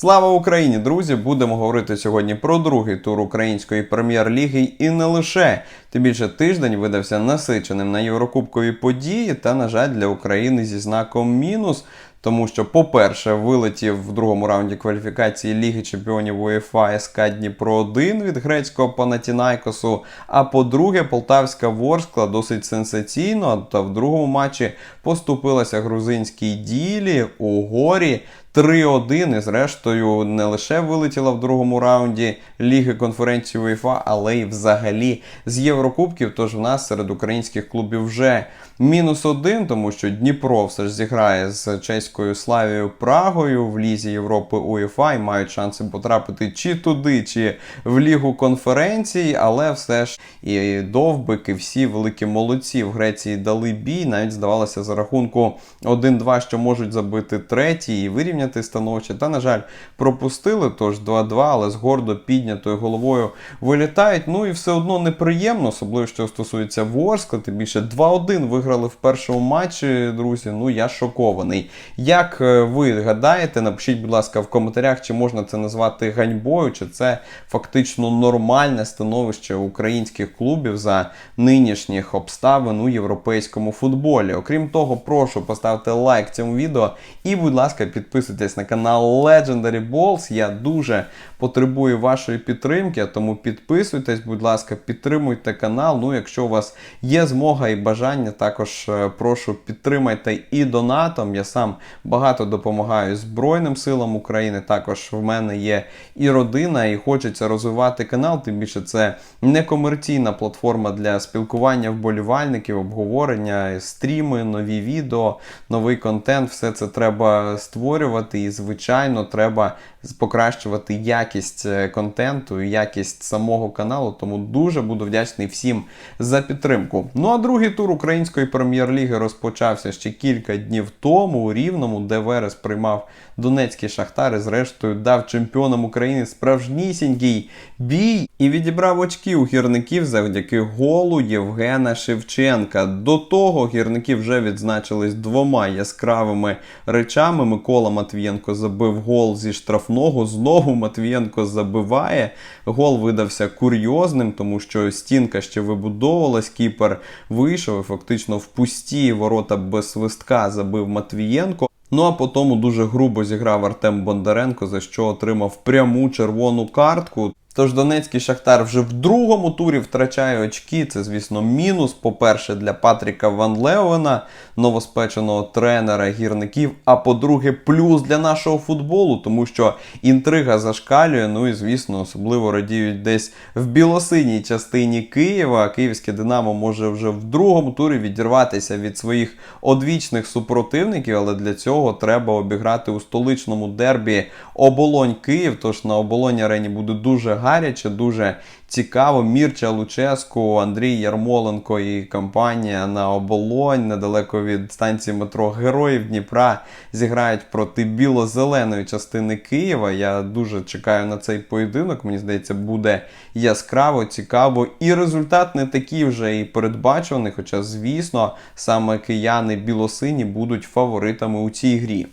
Слава Україні, друзі! Будемо говорити сьогодні про другий тур української прем'єр-ліги і не лише. Тим більше тиждень видався насиченим на єврокубкові події та, на жаль, для України зі знаком мінус. Тому що, по-перше, вилетів в другому раунді кваліфікації Ліги Чемпіонів УЄФА СК Дніпро 1 від грецького Панатінайкосу. А по-друге, Полтавська Ворскла досить сенсаційно та в другому матчі поступилася грузинській ділі у горі. 3-1 і зрештою не лише вилетіла в другому раунді Ліги конференції УЄФА, але й взагалі з Єврокубків. Тож в нас серед українських клубів вже мінус один, тому що Дніпро все ж зіграє з чеською Славією Прагою в Лізі Європи УЄФА і мають шанси потрапити чи туди, чи в Лігу конференцій, але все ж і довбики, всі великі молодці в Греції дали бій. Навіть здавалося за рахунку 1-2, що можуть забити третій і вирівняти становище. Та, на жаль, пропустили, тож 2-2, але з гордо піднятою головою вилітають. Ну і все одно неприємно, особливо що стосується Ворскла. Тим більше 2-1 виграли в першому матчі, друзі. Ну я шокований. Як е, ви гадаєте, напишіть, будь ласка, в коментарях, чи можна це назвати ганьбою, чи це фактично нормальне становище українських клубів за нинішніх обставин у європейському футболі. Окрім того, прошу поставити лайк цьому відео і, будь ласка, підписуйтесь на канал Legendary Balls. Я дуже потребую вашої підтримки, тому підписуйтесь, будь ласка, підтримуйте канал. Ну, якщо у вас є змога і бажання, також е, прошу підтримайте і донатом. Я сам багато допомагаю Збройним силам України. Також в мене є і родина, і хочеться розвивати канал. Тим більше це некомерційна платформа для спілкування вболівальників, обговорення, стріми, нові відео, новий контент. Все це треба створювати, і, звичайно, треба покращувати якість е, контенту якість самого каналу. Тому дуже буду вдячний всім за підтримку. Ну а другий тур української прем'єр-ліги розпочався ще кілька днів тому у Рівному, де Верес приймав Донецький Шахтар і зрештою дав чемпіонам України справжнісінький бій і відібрав очки у гірників завдяки голу Євгена Шевченка. До того гірники вже відзначились двома яскравими речами. Микола Матвієнко забив гол зі штрафного. Знову Матвієнко забиває. Гол видався курйозним, тому що стінка ще вибудовувалась. Кіпер вийшов і фактично в пусті ворота без свистка забив Матвієнко. Ну а по тому дуже грубо зіграв Артем Бондаренко, за що отримав пряму червону картку. Тож Донецький Шахтар вже в другому турі втрачає очки. Це, звісно, мінус. По-перше, для Патріка Ван Леовена, новоспеченого тренера гірників. А по-друге, плюс для нашого футболу, тому що інтрига зашкалює. Ну і звісно, особливо радіють десь в білосиній частині Києва. Київське Динамо може вже в другому турі відірватися від своїх одвічних супротивників, але для цього треба обіграти у столичному дербі оболонь Київ. Тож на оболонь арені буде дуже гаряче, дуже цікаво. Мірча Луческу, Андрій Ярмоленко і компанія на оболонь недалеко від станції метро Героїв Дніпра зіграють проти біло-зеленої частини Києва. Я дуже чекаю на цей поєдинок. Мені здається, буде яскраво, цікаво. І результат не такий вже і передбачуваний. Хоча, звісно, саме кияни білосині будуть фаворитами у цій грі.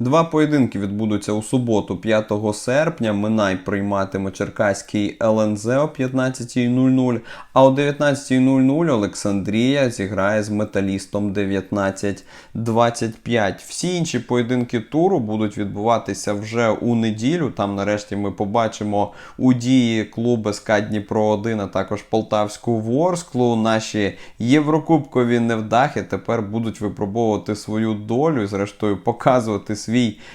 Два поєдинки відбудуться у суботу, 5 серпня. Минай прийматиме Черкаський ЛНЗ о 15.00, а о 19.00 Олександрія зіграє з металістом 19.25. Всі інші поєдинки туру будуть відбуватися вже у неділю. Там, нарешті, ми побачимо у дії клуби СК Дніпро 1, а також Полтавську Ворсклу. Наші єврокубкові невдахи тепер будуть випробовувати свою долю і, зрештою, показувати свій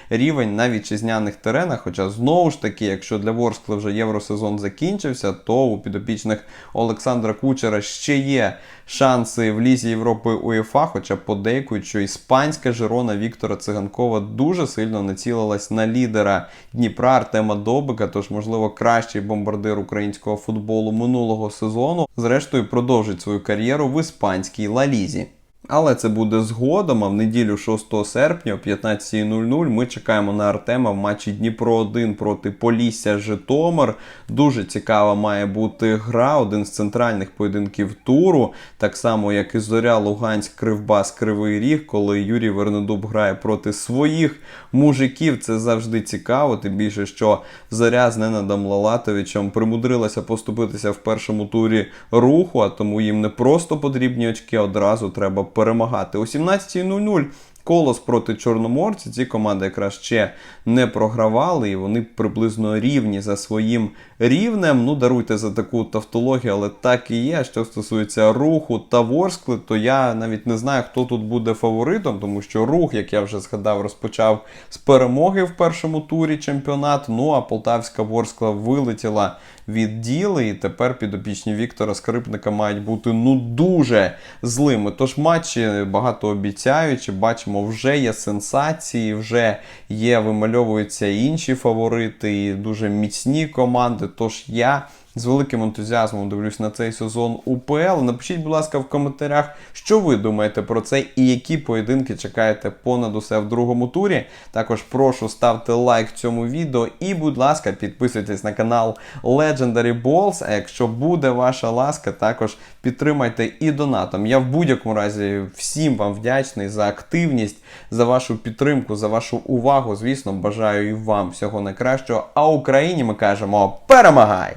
рівень на вітчизняних теренах. Хоча знову ж таки, якщо для Ворскли вже євросезон закінчився, то у підопічних Олександра Кучера ще є шанси в Лізі Європи УЄФА, хоча подейкують, що іспанська Жирона Віктора Циганкова дуже сильно націлилась на лідера Дніпра Артема Добика, тож, можливо, кращий бомбардир українського футболу минулого сезону. Зрештою, продовжить свою кар'єру в іспанській Ла Лізі. Але це буде згодом, а в неділю 6 серпня о 15.00 ми чекаємо на Артема в матчі Дніпро 1 проти Полісся Житомир. Дуже цікава має бути гра, один з центральних поєдинків туру, так само як і Зоря Луганськ, Кривбас, Кривий Ріг, коли Юрій Вернедуб грає проти своїх мужиків. Це завжди цікаво, тим більше, що Зоря з Ненадом Лалатовичем примудрилася поступитися в першому турі руху, а тому їм не просто потрібні очки, одразу треба перемагати. О 17.00 Колос проти Чорноморця. Ці команди якраз ще не програвали, і вони приблизно рівні за своїм рівнем. Ну, даруйте за таку тавтологію, але так і є. Що стосується руху та Ворскли, то я навіть не знаю, хто тут буде фаворитом, тому що рух, як я вже згадав, розпочав з перемоги в першому турі чемпіонат. Ну а Полтавська Ворскла вилетіла від діли, і тепер підопічні Віктора Скрипника мають бути ну дуже злими. Тож матчі багато обіцяючі, бачимо, вже є сенсації, вже є, вимальовуються інші фаворити, і дуже міцні команди. Тож я. З великим ентузіазмом дивлюсь на цей сезон УПЛ. Напишіть, будь ласка, в коментарях, що ви думаєте про це і які поєдинки чекаєте понад усе в другому турі. Також прошу ставте лайк цьому відео і, будь ласка, підписуйтесь на канал Legendary Balls. А якщо буде ваша ласка, також підтримайте і донатом. Я в будь-якому разі всім вам вдячний за активність, за вашу підтримку, за вашу увагу. Звісно, бажаю і вам всього найкращого. А Україні ми кажемо перемагай!